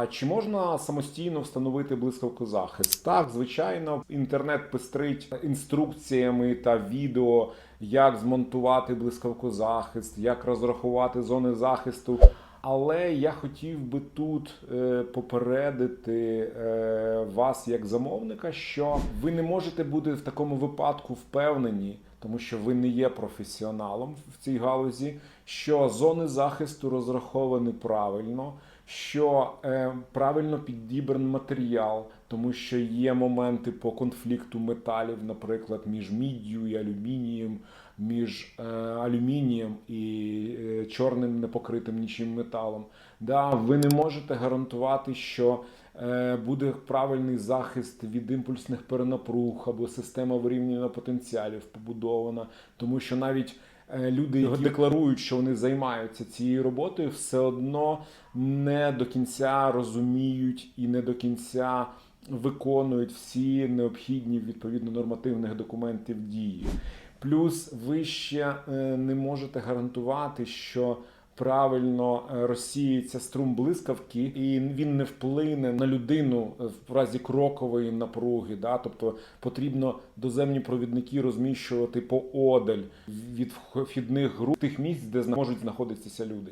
А чи можна самостійно встановити блискавку захист? Так, звичайно, інтернет пестрить інструкціями та відео, як змонтувати блискавку захист, як розрахувати зони захисту. Але я хотів би тут е, попередити е, вас як замовника, що ви не можете бути в такому випадку впевнені, тому що ви не є професіоналом в цій галузі, що зони захисту розраховані правильно, що е, правильно підібраний матеріал, тому що є моменти по конфлікту металів, наприклад, між міддю і алюмінієм, між е, алюмінієм і е, чорним непокритим нічим металом. Да, ви не можете гарантувати, що е, буде правильний захист від імпульсних перенапруг або система вирівнювання потенціалів побудована, тому що навіть е, люди, які декларують, що вони займаються цією роботою, все одно не до кінця розуміють і не до кінця виконують всі необхідні відповідно нормативних документів дії. Плюс ви ще е, не можете гарантувати, що правильно е, розсіється струм блискавки, і він не вплине на людину в разі крокової напруги. Да? Тобто потрібно доземні провідники розміщувати поодаль від вхідних груп тих місць, де можуть знаходитися люди.